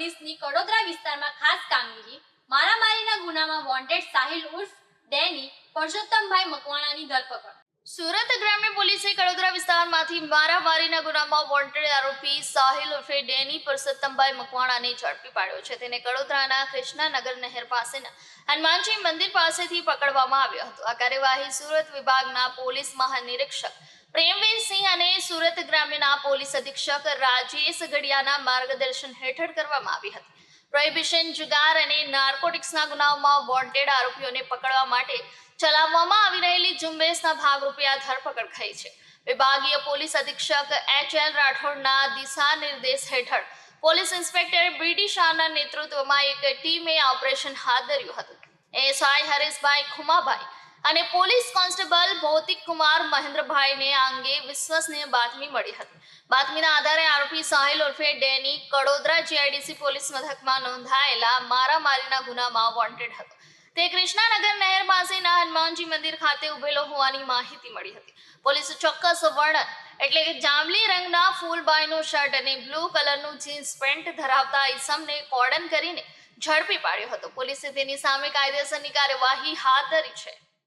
પોલીસની કડોદરા વિસ્તારમાં ખાસ કામગીરી, મારામારીના ગુનામાં વોન્ટેડ સાહિલ ઉર્ફ, ડેની પરસોત્તમભાઈ મકવાણાની ધરપકડ. સુરત ગ્રામ્ય પોલીસે કડોદરા વિસ્તારમાંથી મારામારીના ગુનામાં વોન્ટેડ આરોપી સાહિલ ઉર્ફે ડેની પરસોત્તમભાઈ મકવાણાને ઝડપી પાડ્યો છે. તેને કડોદરાના કૃષ્ણાનગર નહેર પાસેના હનુમાનજી મંદિર પાસેથી પકડવામાં આવ્યો હતો. આ કાર્યવાહી સુરત વિભાગના પોલીસ મહાનિરીક્ષક પ્રેમવીરસિંહ અને સુરત ગ્રામ્યના પોલીસ અધિક્ષક રાજેશ ગડિયાના માર્ગદર્શન હેઠળ કરવામાં આવી હતી. પ્રોહિબિશન, જુગાર અને નાર્કોટિક્સના ગુનાઓમાં વોન્ટેડ આરોપીઓને પકડવા માટે ચલાવવામાં આવી રહેલી ઝુંબેશના ભાગરૂપે આ ધરપકડ થઈ છે. વિભાગીય પોલીસ અધિક્ષક એચ એલ રાઠોડના દિશા નિર્દેશ હેઠળ પોલીસ ઇન્સ્પેક્ટર બ્રિટિશ શાહના નેતૃત્વમાં એક ટીમે ઓપરેશન હાથ ધર્યું હતું. એસઆઈ હરેશભાઈ ખુમાભાઈ અને પોલીસ કોન્સ્ટેબલ ભૌતિક કુમાર મહેન્દ્રભાઈને આ અંગે વિશ્વસનીય બાતમી મળી હતી. બાતમીના આધારે આરોપી સાહિલ ઉર્ફે ડેની કડોદરા જીઆઈડીસી પોલીસ મથકમાં નોંધાયેલા મારામારીના ગુનામાં વોન્ટેડ હતો. તે કૃષ્ણાનગર નહેર પાસેના હનુમાનજી મંદિર ખાતે ઉભેલો હોવાની માહિતી મળી હતી. પોલીસે ચોક્કસ વર્ણન એટલે કે જાંબલી રંગના ફૂલબાઈનું શર્ટ અને બ્લુ કલરનું જીન્સ પેન્ટ ધરાવતા ઈસમને કોર્ડન કરીને ઝડપી પાડ્યો હતો. પોલીસે તેની સામે કાયદેસરની કાર્યવાહી હાથ ધરી છે.